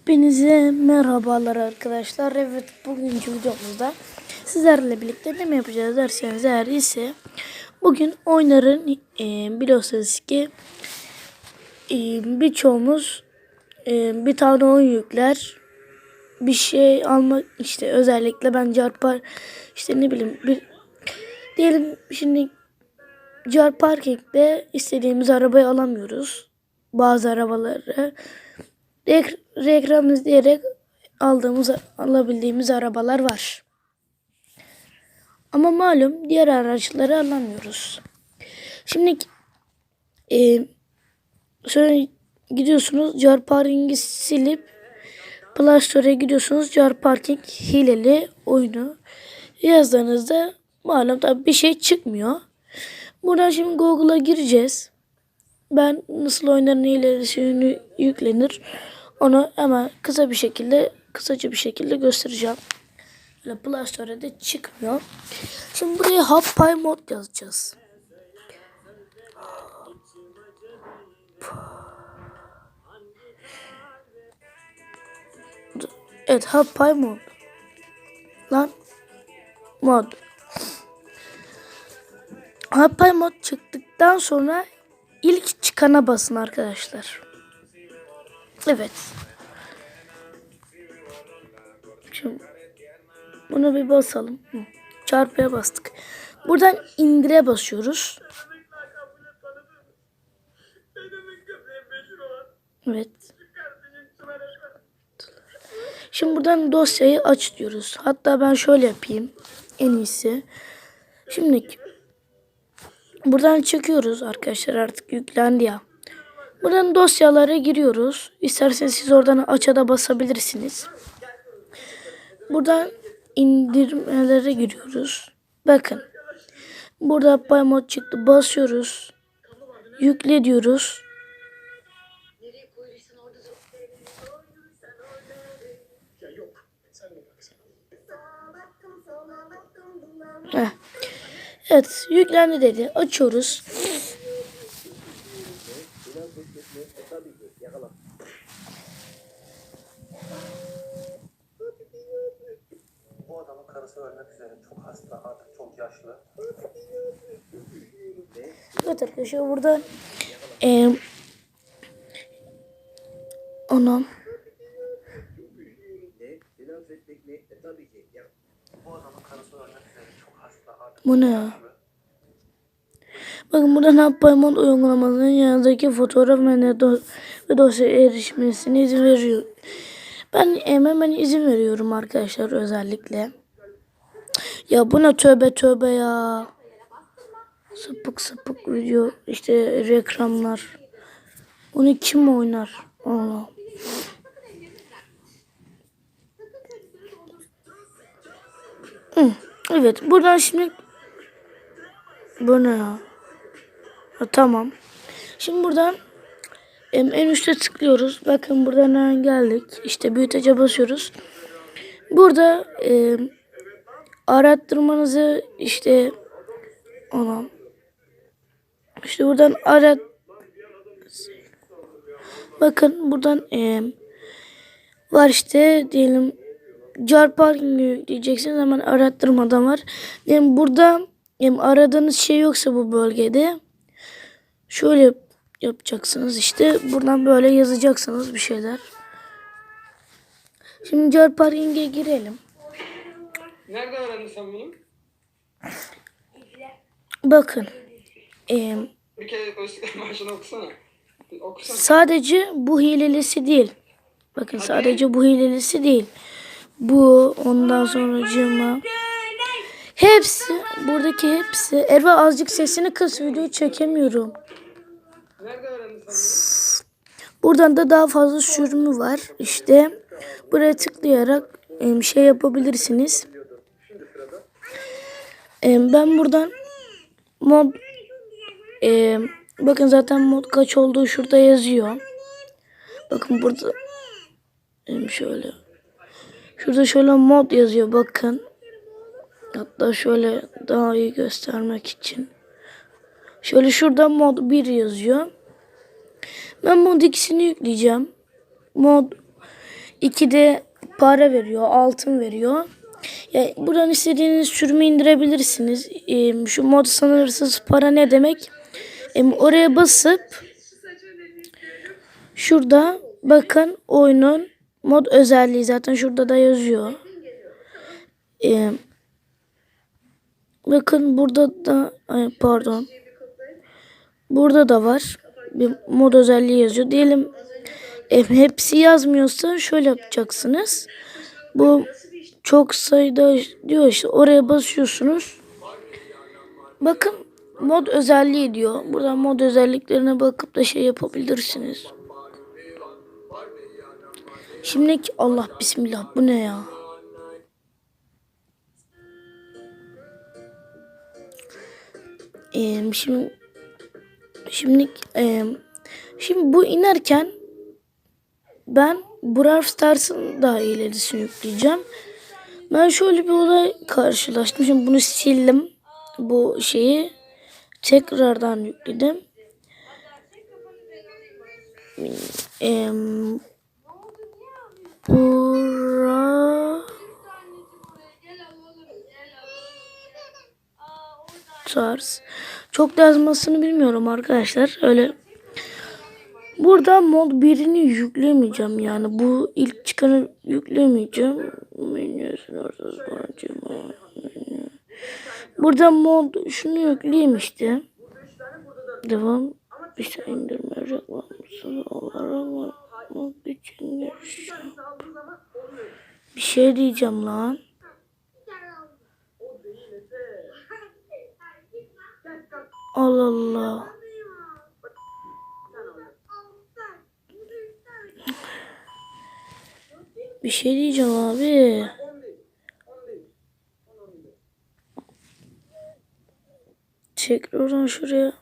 Hepinize merhabalar arkadaşlar. Evet bugünkü videomuzda sizlerle birlikte ne yapacağız derseniz eğer ise bugün oynarın e, biliyorsunuz ki e, birçoğumuz e, bir tane oyun yükler bir şey almak işte özellikle ben carpar işte ne bileyim bir diyelim şimdi car parkingde istediğimiz arabayı alamıyoruz. Bazı arabaları reklam izleyerek aldığımız, alabildiğimiz arabalar var. Ama malum diğer araçları alamıyoruz. Şimdi e, sonra gidiyorsunuz car parking'i silip Play Store'a gidiyorsunuz car parking hileli oyunu yazdığınızda malum tabi bir şey çıkmıyor. Buradan şimdi Google'a gireceğiz. Ben nasıl oynarın ilerisini yüklenir onu hemen kısa bir şekilde kısaca bir şekilde göstereceğim. Böyle Play Store'da çıkmıyor. Şimdi buraya Happy mod yazacağız. Evet Happy mod. Lan mod. Happy mod çıktıktan sonra ilk çıkana basın arkadaşlar. Evet. Şimdi bunu bir basalım. Hı. Çarpıya bastık. Buradan indire basıyoruz. Evet. Şimdi buradan dosyayı aç diyoruz. Hatta ben şöyle yapayım. En iyisi. Şimdi buradan çekiyoruz arkadaşlar artık yüklendi ya. Buradan dosyalara giriyoruz. İsterseniz siz oradan aç'a da basabilirsiniz. Buradan indirmelere giriyoruz. Bakın. Burada Pay mod çıktı. Basıyoruz. Yükle diyoruz. Heh. Evet yüklendi dedi. Açıyoruz. Bu adamın karısı ölmek üzere. Çok hasta, artık çok yaşlı. Evet arkadaşlar burada e, anam Bu adamın karısı ölmek üzere. Çok hasta, artık bu ne ya? Bakın burada ne yapayım uygulamasının yanındaki fotoğraf ve, do ve dosya erişmesine izin veriyor. Ben hemen izin veriyorum arkadaşlar özellikle. Ya bu ne tövbe tövbe ya. Sapık sapık video işte reklamlar. Bunu kim oynar? Allah. Evet buradan şimdi bu ne ya? Tamam. Şimdi buradan en üstte tıklıyoruz. Bakın buradan geldik. İşte büyütece basıyoruz. Burada e, arattırmanızı işte ona işte buradan arat bakın buradan e, var işte diyelim car parking yükleyeceksiniz hemen arattırmadan var. Diyelim burada diyelim aradığınız şey yoksa bu bölgede şöyle yapacaksınız işte buradan böyle yazacaksınız bir şeyler. Şimdi car parking'e girelim. Nerede öğrendin sen bunu? Bakın. E, Bir kere okusana. Okusana. sadece bu hilelisi değil. Bakın sadece bu hilelisi değil. Bu ondan sonra cıma. Hepsi buradaki hepsi. Erva azıcık sesini kıs videoyu çekemiyorum. Buradan da daha fazla sürümü var. İşte buraya tıklayarak şey yapabilirsiniz. Ben buradan mod bakın zaten mod kaç olduğu şurada yazıyor. Bakın burada şöyle şurada şöyle mod yazıyor bakın. Hatta şöyle daha iyi göstermek için. Şöyle şurada mod 1 yazıyor. Ben mod ikisini yükleyeceğim. Mod iki de para veriyor, altın veriyor. Ya buradan istediğiniz sürümü indirebilirsiniz. Ee, şu mod sınırsız para ne demek? Oraya basıp şurada bakın oyunun mod özelliği zaten şurada da yazıyor. Ee, bakın burada da pardon. Burada da var. Bir mod özelliği yazıyor. Diyelim e, hepsi yazmıyorsa şöyle yapacaksınız. Bu çok sayıda diyor işte oraya basıyorsunuz. Bakın mod özelliği diyor. Buradan mod özelliklerine bakıp da şey yapabilirsiniz. Şimdiki Allah bismillah bu ne ya? Ee, şimdi şimdi e, şimdi bu inerken ben Brawl Stars'ın daha ilerisini yükleyeceğim. Ben şöyle bir olay karşılaştım. Şimdi bunu sildim. Bu şeyi tekrardan yükledim. Em, Bura Stars. Çok da yazmasını bilmiyorum arkadaşlar. Öyle Burada mod 1'ini yüklemeyeceğim yani. Bu ilk çıkanı yüklemeyeceğim. Burada mod şunu yükleyeyim işte. Devam. Bir şey indirmeyecek var mısın? Olarak mod için. Bir şey diyeceğim lan. Allah Allah. Bir şey diyeceğim abi. Tekrardan şuraya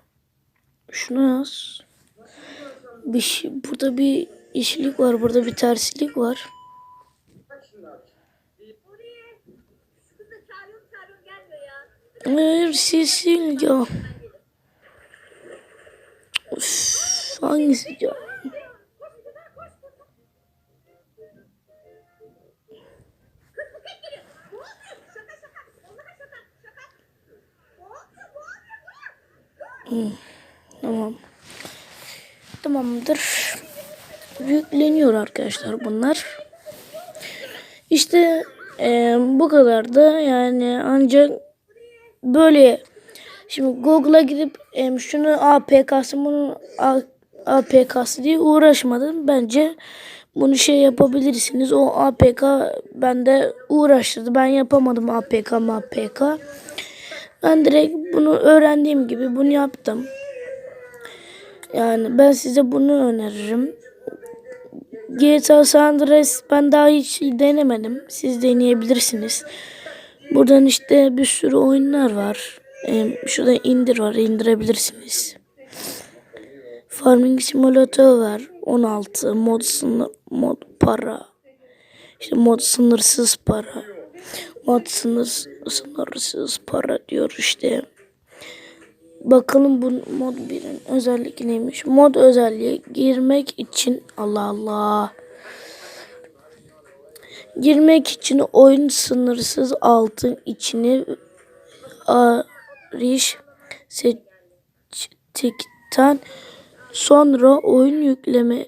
şunu yaz. Bir şey, burada bir işlik var, burada bir terslik var. Hayır, sil ya. Üf, hangisi ya? Tamam. Tamamdır. Yükleniyor arkadaşlar bunlar. İşte e, bu kadar da yani ancak böyle şimdi Google'a gidip e, şunu APK'sı bunun APK'sı diye uğraşmadım. Bence bunu şey yapabilirsiniz. O APK bende uğraştırdı. Ben yapamadım APK APK. Ben direkt bunu öğrendiğim gibi bunu yaptım. Yani ben size bunu öneririm. GTA San Andreas ben daha hiç denemedim. Siz deneyebilirsiniz. Buradan işte bir sürü oyunlar var. Ee, şurada indir var. indirebilirsiniz. Farming Simulator var. 16 mod sınır mod para. İşte mod sınırsız para. Mod sınır, sınırsız para diyor işte. Bakalım bu mod 1'in özelliği neymiş? Mod özelliği girmek için Allah Allah. Girmek için oyun sınırsız altın içini arayış seçtikten sonra oyun yükleme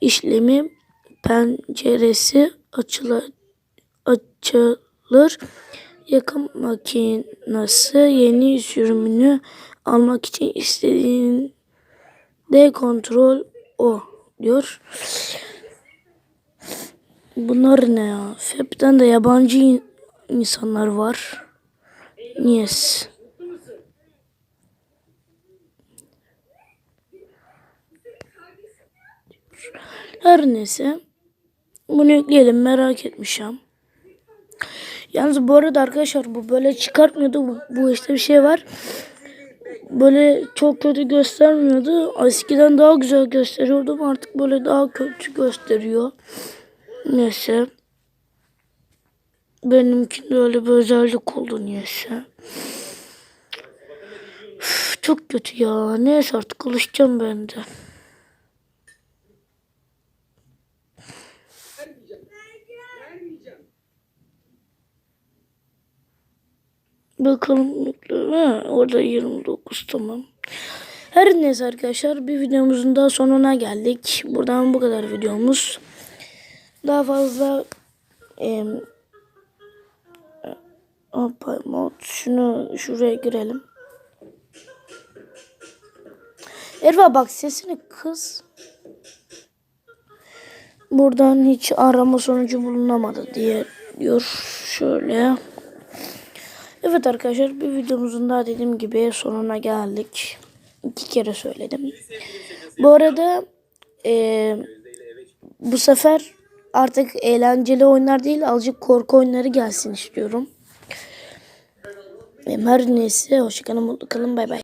işlemi penceresi açılır. Yakın makinesi yeni sürümünü almak için istediğinde kontrol o diyor. Bunlar ne ya? FEP'ten de yabancı in- insanlar var. Yes. Her neyse. Bunu yükleyelim merak etmişim. Yalnız bu arada arkadaşlar bu böyle çıkartmıyordu. Bu, bu işte bir şey var. Böyle çok kötü göstermiyordu. Eskiden daha güzel gösteriyordu ama artık böyle daha kötü gösteriyor. Neyse. Benimkinde öyle bir özellik oldu niyeyse. Üf, çok kötü ya. Neyse artık alışacağım ben de. Bakalım. Ha, orada 29 tamam. Her neyse arkadaşlar bir videomuzun daha sonuna geldik. Buradan bu kadar videomuz. Daha fazla e, Hoppa mod şunu şuraya girelim. Erva bak sesini kız. Buradan hiç arama sonucu bulunamadı diye diyor. Şöyle. Evet arkadaşlar bir videomuzun daha dediğim gibi sonuna geldik. İki kere söyledim. Bu arada eee, bu sefer artık eğlenceli oyunlar değil azıcık korku oyunları gelsin istiyorum. Her neyse hoşçakalın mutlu kalın bay bay.